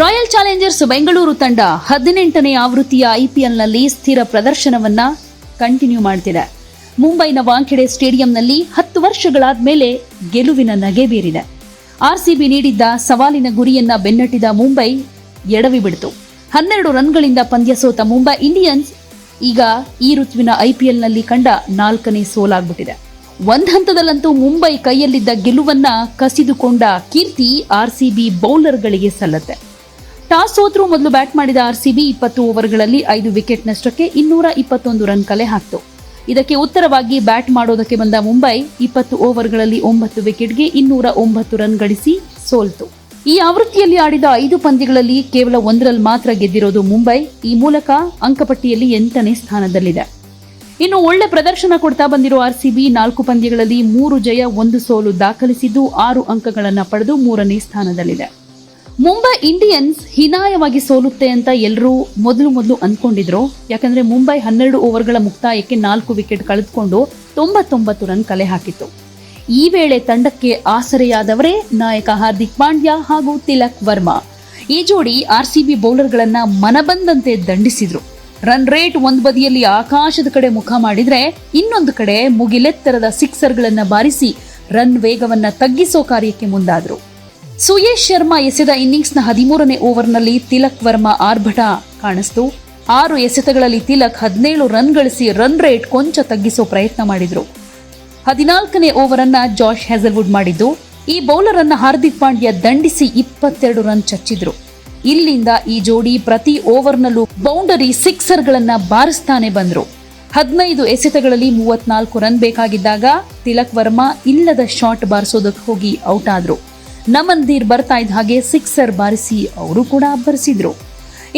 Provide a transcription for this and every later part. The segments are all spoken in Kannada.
ರಾಯಲ್ ಚಾಲೆಂಜರ್ಸ್ ಬೆಂಗಳೂರು ತಂಡ ಹದಿನೆಂಟನೇ ಆವೃತ್ತಿಯ ಐಪಿಎಲ್ನಲ್ಲಿ ಸ್ಥಿರ ಪ್ರದರ್ಶನವನ್ನ ಕಂಟಿನ್ಯೂ ಮಾಡ್ತಿದೆ. ಮುಂಬೈನ ವಾಂಖೆಡೆ ಸ್ಟೇಡಿಯಂನಲ್ಲಿ ಹತ್ತು ವರ್ಷಗಳಾದ ಮೇಲೆ ಗೆಲುವಿನ ನಗೆ ಬೀರಿದೆ. ಆರ್ಸಿಬಿ ನೀಡಿದ್ದ ಸವಾಲಿನ ಗುರಿಯನ್ನ ಬೆನ್ನಟ್ಟಿದ ಮುಂಬೈ ಎಡವಿ ಬಿಡ್ತು. ಹನ್ನೆರಡು ರನ್ಗಳಿಂದ ಪಂದ್ಯ ಸೋತ ಮುಂಬೈ ಇಂಡಿಯನ್ಸ್ ಈಗ ಈ ಋತುವಿನ ಐಪಿಎಲ್ನಲ್ಲಿ ಕಂಡ ನಾಲ್ಕನೇ ಸೋಲಾಗ್ಬಿಟ್ಟಿದೆ. ಒಂದ್ ಹಂತದಲ್ಲಂತೂ ಮುಂಬೈ ಕೈಯಲ್ಲಿದ್ದ ಗೆಲುವನ್ನ ಕಸಿದುಕೊಂಡ ಕೀರ್ತಿ ಆರ್ಸಿಬಿ ಬೌಲರ್ಗಳಿಗೆ ಸಲ್ಲತ್ತೆ. ಟಾಸ್ ಸೋತರೂ ಮೊದಲು ಬ್ಯಾಟ್ ಮಾಡಿದ ಆರ್ಸಿಬಿ ಇಪ್ಪತ್ತು ಓವರ್ಗಳಲ್ಲಿ ಐದು ವಿಕೆಟ್ ನಷ್ಟಕ್ಕೆ ಇನ್ನೂರ ಇಪ್ಪತ್ತೊಂದು ರನ್ ಕಲೆ ಹಾಕ್ತು. ಇದಕ್ಕೆ ಉತ್ತರವಾಗಿ ಬ್ಯಾಟ್ ಮಾಡೋದಕ್ಕೆ ಬಂದ ಮುಂಬೈ ಇಪ್ಪತ್ತು ಓವರ್ಗಳಲ್ಲಿ ಒಂಬತ್ತು ವಿಕೆಟ್ಗೆ ಇನ್ನೂರ ಒಂಬತ್ತು ರನ್ ಗಳಿಸಿ ಸೋಲ್ತು. ಈ ಆವೃತ್ತಿಯಲ್ಲಿ ಆಡಿದ ಐದು ಪಂದ್ಯಗಳಲ್ಲಿ ಕೇವಲ ಒಂದರಲ್ಲಿ ಮಾತ್ರ ಗೆದ್ದಿರೋದು ಮುಂಬೈ. ಈ ಮೂಲಕ ಅಂಕಪಟ್ಟಿಯಲ್ಲಿ ಎಂಟನೇ ಸ್ಥಾನದಲ್ಲಿದೆ. ಇನ್ನು ಒಳ್ಳೆ ಪ್ರದರ್ಶನ ಕೊಡ್ತಾ ಬಂದಿರೋ ಆರ್ಸಿಬಿ ನಾಲ್ಕು ಪಂದ್ಯಗಳಲ್ಲಿ ಮೂರು ಜಯ, ಒಂದು ಸೋಲು ದಾಖಲಿಸಿದ್ದು ಆರು ಅಂಕಗಳನ್ನು ಪಡೆದು ಮೂರನೇ ಸ್ಥಾನದಲ್ಲಿದೆ. ಮುಂಬೈ ಇಂಡಿಯನ್ಸ್ ಹೀನಾಯವಾಗಿ ಸೋಲುತ್ತೆ ಅಂತ ಎಲ್ಲರೂ ಮೊದಲು ಮೊದಲು ಅಂದ್ಕೊಂಡಿದ್ರು ಯಾಕಂದ್ರೆ ಮುಂಬೈ ಹನ್ನೆರಡು ಓವರ್ಗಳ ಮುಕ್ತಾಯಕ್ಕೆ ನಾಲ್ಕು ವಿಕೆಟ್ ಕಳೆದುಕೊಂಡು ತೊಂಬತ್ತೊಂಬತ್ತು ರನ್ ಕಲೆ ಹಾಕಿತ್ತು. ಈ ವೇಳೆ ತಂಡಕ್ಕೆ ಆಸರೆಯಾದವರೇ ನಾಯಕ ಹಾರ್ದಿಕ್ ಪಾಂಡ್ಯ ಹಾಗೂ ತಿಲಕ್ ವರ್ಮಾ. ಈ ಜೋಡಿ ಆರ್ಸಿಬಿ ಬೌಲರ್ಗಳನ್ನ ಮನಬಂದಂತೆ ದಂಡಿಸಿದ್ರು. ರನ್ ರೇಟ್ ಒಂದು ಬದಿಯಲ್ಲಿ ಆಕಾಶದ ಕಡೆ ಮುಖ ಮಾಡಿದ್ರೆ ಇನ್ನೊಂದು ಕಡೆ ಮುಗಿಲೆತ್ತರದ ಸಿಕ್ಸರ್ಗಳನ್ನ ಬಾರಿಸಿ ರನ್ ವೇಗವನ್ನ ತಗ್ಗಿಸೋ ಕಾರ್ಯಕ್ಕೆ ಮುಂದಾದ್ರು. ಸುಯೇಶ್ ಶರ್ಮಾ ಎಸೆದ ಇನ್ನಿಂಗ್ಸ್ನ ಹದಿಮೂರನೇ ಓವರ್ನಲ್ಲಿ ತಿಲಕ್ ವರ್ಮಾ ಆರ್ಭಟ ಕಾಣಿಸ್ತು. ಆರು ಎಸೆತಗಳಲ್ಲಿ ತಿಲಕ್ ಹದಿನೇಳು ರನ್ ಗಳಿಸಿ ರನ್ ರೇಟ್ ಕೊಂಚ ತಗ್ಗಿಸೋ ಪ್ರಯತ್ನ ಮಾಡಿದ್ರು. ಹದಿನಾಲ್ಕನೇ ಓವರ್ ಅನ್ನ ಜಾಶ್ ಹ್ಯಾಸಲ್ವುಡ್ ಮಾಡಿದ್ದು. ಈ ಬೌಲರ್ ಅನ್ನ ಹಾರ್ದಿಕ್ ಪಾಂಡ್ಯ ದಂಡಿಸಿ ಇಪ್ಪತ್ತೆರಡು ರನ್ ಚಚ್ಚಿದ್ರು. ಇಲ್ಲಿಂದ ಈ ಜೋಡಿ ಪ್ರತಿ ಓವರ್ನಲ್ಲೂ ಬೌಂಡರಿ ಸಿಕ್ಸರ್ಗಳನ್ನ ಬಾರಿಸ್ತಾನೆ ಬಂದ್ರು. ಹದಿನೈದು ಎಸೆತಗಳಲ್ಲಿ ಮೂವತ್ನಾಲ್ಕು ರನ್ ಬೇಕಾಗಿದ್ದಾಗ ತಿಲಕ್ ವರ್ಮಾ ಇಲ್ಲದ ಶಾಟ್ ಬಾರಿಸೋದಕ್ಕೆ ಹೋಗಿ ಔಟ್ ಆದ್ರು. ನಮನ್ದೀರ್ ಬರ್ತಾ ಇದ್ದ ಹಾಗೆ ಸಿಕ್ಸರ್ ಬಾರಿಸಿ ಅವರು ಕೂಡ ಅಬ್ಬರಿಸಿದ್ರು.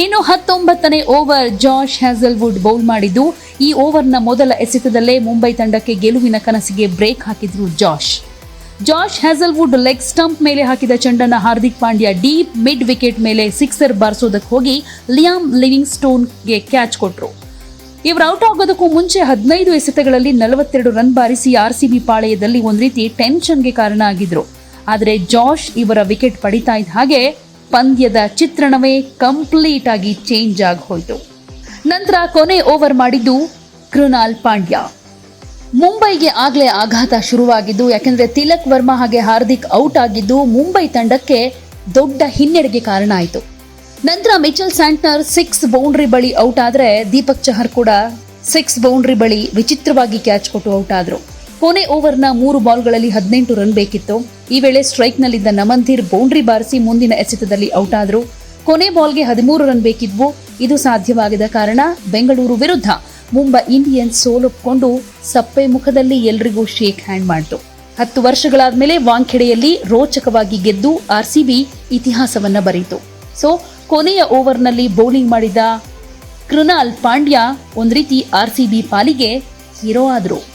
ಇನ್ನು ಹತ್ತೊಂಬತ್ತನೇ ಓವರ್ ಜಾಶ್ ಹ್ಯಾಸಲ್ವುಡ್ ಬೌಲ್ ಮಾಡಿದ್ದು, ಈ ಓವರ್ನ ಮೊದಲ ಎಸೆತದಲ್ಲೇ ಮುಂಬೈ ತಂಡಕ್ಕೆ ಗೆಲುವಿನ ಕನಸಿಗೆ ಬ್ರೇಕ್ ಹಾಕಿದ್ರು Josh. Josh Hazlewood leg stump ಮೇಲೆ ಹಾಕಿದ ಚೆಂಡನ್ನ Hardik Pandya deep mid wicket ಮೇಲೆ ಸಿಕ್ಸರ್ ಬಾರಿಸೋದಕ್ಕೆ ಹೋಗಿ ಲಿಯಾಮ್ ಲಿವಿಂಗ್ ಸ್ಟೋನ್ಗೆ ಕ್ಯಾಚ್ ಕೊಟ್ಟರು ಇವರು ಔಟ್ ಆಗೋದಕ್ಕೂ ಮುಂಚೆ ಹದಿನೈದು ಎಸೆತಗಳಲ್ಲಿ ನಲವತ್ತೆರಡು ರನ್ ಬಾರಿಸಿ ಆರ್ಸಿಬಿ ಪಾಳೆಯದಲ್ಲಿ ಒಂದು ರೀತಿ ಟೆನ್ಷನ್ಗೆ ಕಾರಣ ಆಗಿದ್ರು. ಆದರೆ ಜಾಶ್ ಇವರ ವಿಕೆಟ್ ಪಡಿತಾ ಇದ್ದ ಹಾಗೆ ಪಂದ್ಯದ ಚಿತ್ರಣವೇ ಕಂಪ್ಲೀಟ್ ಆಗಿ ಚೇಂಜ್ ಆಗಿ ಹೋಯಿತು. ನಂತರ ಕೊನೆ ಓವರ್ ಮಾಡಿದ್ದು ಕೃಣಾಲ್ ಪಾಂಡ್ಯ. ಮುಂಬೈಗೆ ಆಗಲೇ ಆಘಾತ ಶುರುವಾಗಿದ್ದು, ಯಾಕೆಂದರೆ ತಿಲಕ್ ವರ್ಮಾ ಹಾಗೆ ಹಾರ್ದಿಕ್ ಔಟ್ ಆಗಿದ್ದು ಮುಂಬೈ ತಂಡಕ್ಕೆ ದೊಡ್ಡ ಹಿನ್ನಡೆಗೆ ಕಾರಣ ಆಯಿತು. ನಂತರ ಮಿಚಲ್ ಸ್ಯಾಂಟ್ನರ್ ಸಿಕ್ಸ್ ಬೌಂಡ್ರಿ ಬಳಿ ಔಟ್ ಆದರೆ ದೀಪಕ್ ಚಹರ್ ಕೂಡ ಸಿಕ್ಸ್ ಬೌಂಡ್ರಿ ಬಳಿ ವಿಚಿತ್ರವಾಗಿ ಕ್ಯಾಚ್ ಕೊಟ್ಟು ಔಟ್ ಆದ್ರು. ಕೊನೆ ಓವರ್ನ ಮೂರು ಬಾಲ್ಗಳಲ್ಲಿ ಹದಿನೆಂಟು ರನ್ ಬೇಕಿತ್ತು. ಈ ವೇಳೆ ಸ್ಟ್ರೈಕ್ನಲ್ಲಿದ್ದ ನಮನ್ಧೀರ್ ಬೌಂಡ್ರಿ ಬಾರಿಸಿ ಮುಂದಿನ ಎಸೆತದಲ್ಲಿ ಔಟ್ ಆದರು ಕೊನೆ ಬಾಲ್ಗೆ ಹದಿಮೂರು ರನ್ ಬೇಕಿದ್ವು. ಇದು ಸಾಧ್ಯವಾಗದ ಕಾರಣ ಬೆಂಗಳೂರು ವಿರುದ್ಧ ಮುಂಬೈ ಇಂಡಿಯನ್ಸ್ ಸೋಲೊಪ್ಕೊಂಡು ಸಪ್ಪೆ ಮುಖದಲ್ಲಿ ಎಲ್ರಿಗೂ ಶೇಕ್ ಹ್ಯಾಂಡ್ ಮಾಡಿತು. ಹತ್ತು ವರ್ಷಗಳಾದ್ಮೇಲೆ ವಾಂಖೆಡೆಯಲ್ಲಿ ರೋಚಕವಾಗಿ ಗೆದ್ದು ಆರ್ಸಿಬಿ ಇತಿಹಾಸವನ್ನ ಬರೀತು. ಸೊ, ಕೊನೆಯ ಓವರ್ನಲ್ಲಿ ಬೌಲಿಂಗ್ ಮಾಡಿದ ಕೃನಾಲ್ ಪಾಂಡ್ಯ ಒಂದು ರೀತಿ ಆರ್ಸಿಬಿ ಪಾಲಿಗೆ ಹೀರೋ ಆದ್ರು.